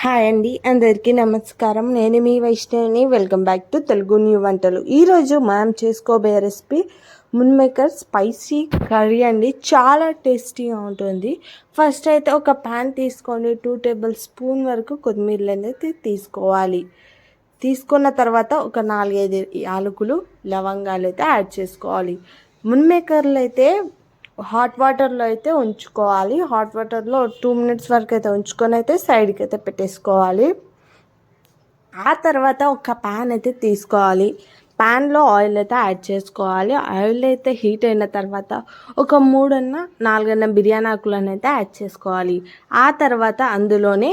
Hi అండి అందరికీ నమస్కారం. నేను మీ వైష్ణవిని. Welcome back to Telugu new వంటలు. ఈరోజు మనం చేసుకోబోయే రెసిపీ మున్మేకర్ స్పైసీ కర్రీ అండి. చాలా టేస్టీగా ఉంటుంది. ఫస్ట్ అయితే ఒక ప్యాన్ తీసుకోండి టూ టేబుల్ స్పూన్ వరకు కొత్తిమీర అనేది తీసుకోవాలి. తీసుకున్న తర్వాత ఒక నాలుగైదు యాలకులు లవంగాలు అయితే యాడ్ చేసుకోవాలి. మున్మేకర్లు అయితే హాట్ వాటర్లో అయితే ఉంచుకోవాలి. హాట్ వాటర్లో టూ మినిట్స్ వరకు అయితే ఉంచుకొని అయితే సైడ్కి అయితే పెట్టేసుకోవాలి. ఆ తర్వాత ఒక ప్యాన్ అయితే తీసుకోవాలి. ప్యాన్లో ఆయిల్ అయితే యాడ్ చేసుకోవాలి. ఆయిల్ అయితే హీట్ అయిన తర్వాత ఒక మూడన్న నాలుగన్న బిర్యానీ ఆకులను అయితే యాడ్ చేసుకోవాలి. ఆ తర్వాత అందులోనే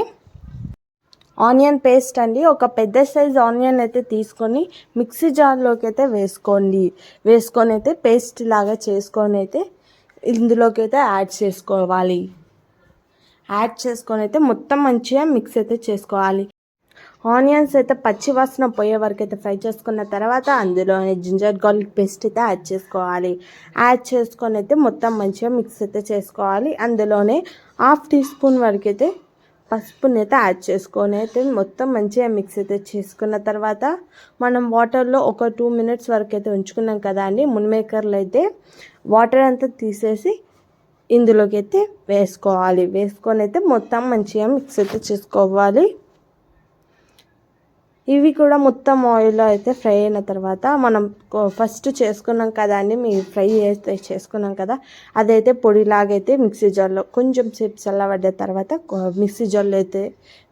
ఆనియన్ పేస్ట్ అండి. ఒక పెద్ద సైజ్ ఆనియన్ అయితే తీసుకొని మిక్సీ జార్లోకి అయితే వేసుకోండి. వేసుకొని అయితే పేస్ట్ లాగా చేసుకొని అయితే ఇందులోకి అయితే యాడ్ చేసుకోవాలి. యాడ్ చేసుకొని అయితే మొత్తం మంచిగా మిక్స్ అయితే చేసుకోవాలి. ఆనియన్స్ అయితే పచ్చి వాసన పోయే వరకు అయితే ఫ్రై చేసుకున్న తర్వాత అందులోనే జింజర్ గార్లిక్ పేస్ట్ అయితే యాడ్ చేసుకోవాలి. యాడ్ చేసుకొని అయితే మొత్తం మంచిగా మిక్స్ అయితే చేసుకోవాలి. అందులోనే హాఫ్ టీ స్పూన్ వరకు అయితే పసుపుని అయితే యాడ్ చేసుకొని అయితే మొత్తం మంచిగా మిక్స్ అయితే చేసుకున్న తర్వాత మనం వాటర్లో ఒక టూ మినిట్స్ వరకు అయితే ఉంచుకున్నాం కదా అండి. మున్మేకర్లు అయితే వాటర్ అంతా తీసేసి ఇందులోకి అయితే వేసుకోవాలి. వేసుకొని అయితే మొత్తం మంచిగా మిక్స్ అయితే చేసుకోవాలి. ఇవి కూడా మొత్తం ఆయిల్లో అయితే ఫ్రై అయిన తర్వాత మనం ఫస్ట్ చేసుకున్నాం కదా అండి మీ ఫ్రై అయితే చేసుకున్నాం కదా అదైతే పొడిలాగైతే మిక్సీ జార్లో కొంచెం సేపు చల్లబడ్డ తర్వాత మిక్సీ జార్లో అయితే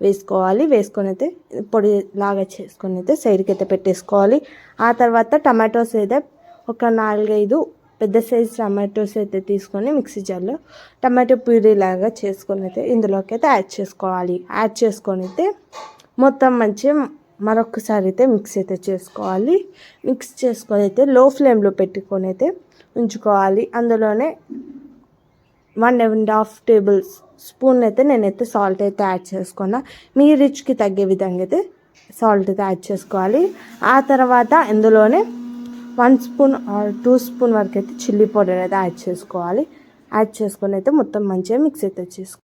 వేసుకోవాలి. వేసుకొని అయితే పొడి లాగా చేసుకొని అయితే సైడ్కి అయితే పెట్టేసుకోవాలి. ఆ తర్వాత టమాటోస్ అయితే ఒక నాలుగైదు పెద్ద సైజ్ టమాటోస్ అయితే తీసుకొని మిక్సీ జార్లో టమాటో ప్యూరీ లాగా చేసుకొని అయితే ఇందులోకి అయితే యాడ్ చేసుకోవాలి. యాడ్ చేసుకొని అయితే మొత్తం మంచిగా మరొకసారి అయితే మిక్స్ అయితే చేసుకోవాలి. మిక్స్ చేసుకొని అయితే లో ఫ్లేమ్లో పెట్టుకొని అయితే ఉంచుకోవాలి. అందులోనే one and half tablespoon అయితే నేనైతే సాల్ట్ అయితే యాడ్ చేసుకున్నా. మీ రిచ్కి తగ్గే విధంగా అయితే సాల్ట్ అయితే యాడ్ చేసుకోవాలి. ఆ తర్వాత ఇందులోనే one spoon or two spoon వరకు అయితే చిల్లీ పౌడర్ అయితే యాడ్ చేసుకోవాలి. యాడ్ చేసుకొని అయితే మొత్తం మంచిగా మిక్స్ అయితే చేసుకో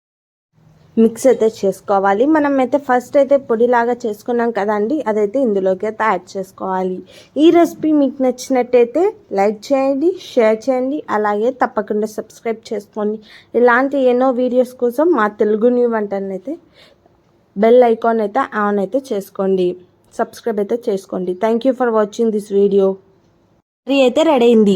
మిక్స్ అయితే చేసుకోవాలి. మనం అయితే ఫస్ట్ అయితే పొడిలాగా చేసుకున్నాం కదండి అదైతే ఇందులోకి అయితే యాడ్ చేసుకోవాలి. ఈ రెసిపీ మీకు నచ్చినట్టయితే లైక్ చేయండి షేర్ చేయండి అలాగే తప్పకుండా సబ్స్క్రైబ్ చేసుకోండి. ఇలాంటి ఎన్నో వీడియోస్ కోసం మా తెలుగు న్యూ వంటని అయితే బెల్ ఐకాన్ అయితే ఆన్ అయితే చేసుకోండి. సబ్స్క్రైబ్ అయితే చేసుకోండి. Thank you for watching this video curry అయితే రెడీ అయింది.